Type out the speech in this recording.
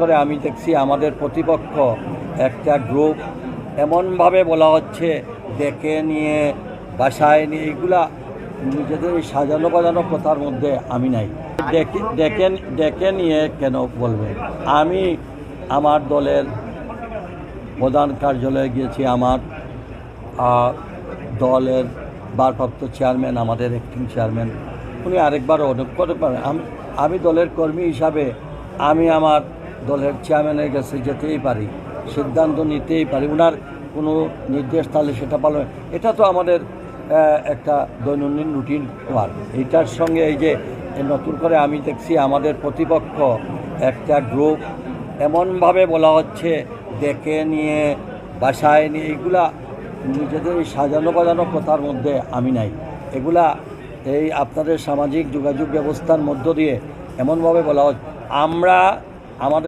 করে আমি দেখছি আমাদের প্রতিপক্ষ একটা গ্রুপ এমনভাবে বলা হচ্ছে, ডেকে নিয়ে, বাসায় নিয়ে, এগুলা নিজেদের সাজানো বাজানো কথার মধ্যে আমি নাই। ডেকে ডেকে নিয়ে কেন বলবে? আমি আমার দলের প্রধান কার্যালয়ে গিয়েছি, আমার দলের ভারপ্রাপ্ত চেয়ারম্যান, আমাদের অ্যাক্টিং চেয়ারম্যান, উনি আরেকবার অনুরোধ করতে পারেন। আমি দলের কর্মী হিসাবে আমি আমার দলের চেয়ারম্যানের কাছে যেতেই পারি, সিদ্ধান্ত নিতেই পারি ওনার কোনো নির্দেশ তাহলে সেটা পালন এটা তো আমাদের একটা দৈনন্দিন রুটিন ওয়ার্ক এইটার সঙ্গে এই যে নতুন করে আমি দেখছি আমাদের প্রতিপক্ষ একটা গ্রুপ, এমনভাবে বলা হচ্ছে, ডেকে নিয়ে, বাসায় নিয়ে এইগুলা নিজেদের এই সাজানো বাজানো কথার মধ্যে আমি নাই। এগুলা এই আপনাদের সামাজিক যোগাযোগ ব্যবস্থার মধ্য দিয়ে এমনভাবে বলা হচ্ছে আমরা আমাদের